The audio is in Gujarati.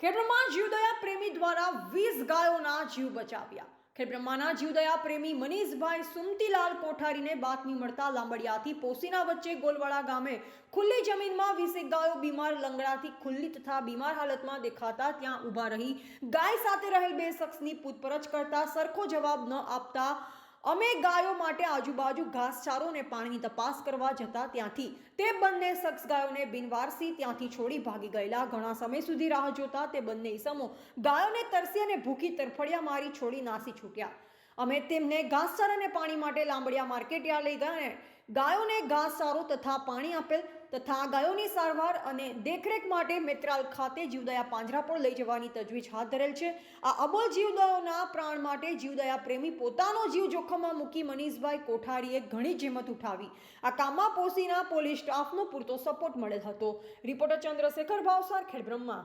ખેડબ્રહ્મા જીવદયા પ્રેમી દ્વારા વીસ ગાયોના જીવ બચાવ્યા. ખેડબ્રહ્માના જીવદયા પ્રેમી મનીષભાઈ સુમતીલાલ કોઠારીને બાતમી મળતા લાંબડિયાથી પોસીના વચ્ચે ગોલવાડા ગામે ખુલ્લી જમીનમાં વીસેક ગાયો બીમાર લંગડાથી ખુલ્લી તથા બીમાર હાલતમાં દેખાતા ત્યાં ઊભા રહી ગાય સાથે રહેલ બે શખ્સની પૂછપરછ કરતા સરખો જવાબ ન આપતા અમે ગાયો માટે આજુબાજુ ઘાસચારો અને પાણીની તપાસ કરવા જતા ત્યાંથી. તે બંને શખ્સ ગાયોને બિનવારસી ત્યાંથી છોડી ભાગી ગયેલા. ઘણા સમય સુધી રાહ જોતા તે બંને ઈસમો ગાયોને તરસી અને ભૂખી તરફડિયા મારી છોડી નાસી છૂટ્યા. અમે તેમને ઘાસચાર અને પાણી માટે લાંબડિયા માર્કેટયાર્ડ લઈ ગયા અને ગાયોને ઘાસચારો તથા પાણી આપેલ તથા ગાયોની સારવાર અને દેખરેખ માટે મેત્રાલ ખાતે જીવદયા પાંજરા પણ લઈ જવાની તજવીજ હાથ ધરેલ છે. આ અબોલ જીવદયાઓના પ્રાણ માટે જીવદયા પ્રેમી પોતાનો જીવ જોખમમાં મૂકી મનીષભાઈ કોઠારીએ ઘણી જહેમત ઉઠાવી. આ કામમાં પોસીના પોલીસ સ્ટાફનો પૂરતો સપોર્ટ મળેલ હતો. રિપોર્ટર ચંદ્રશેખર ભાવસાર, ખેડબ્રહ્મા.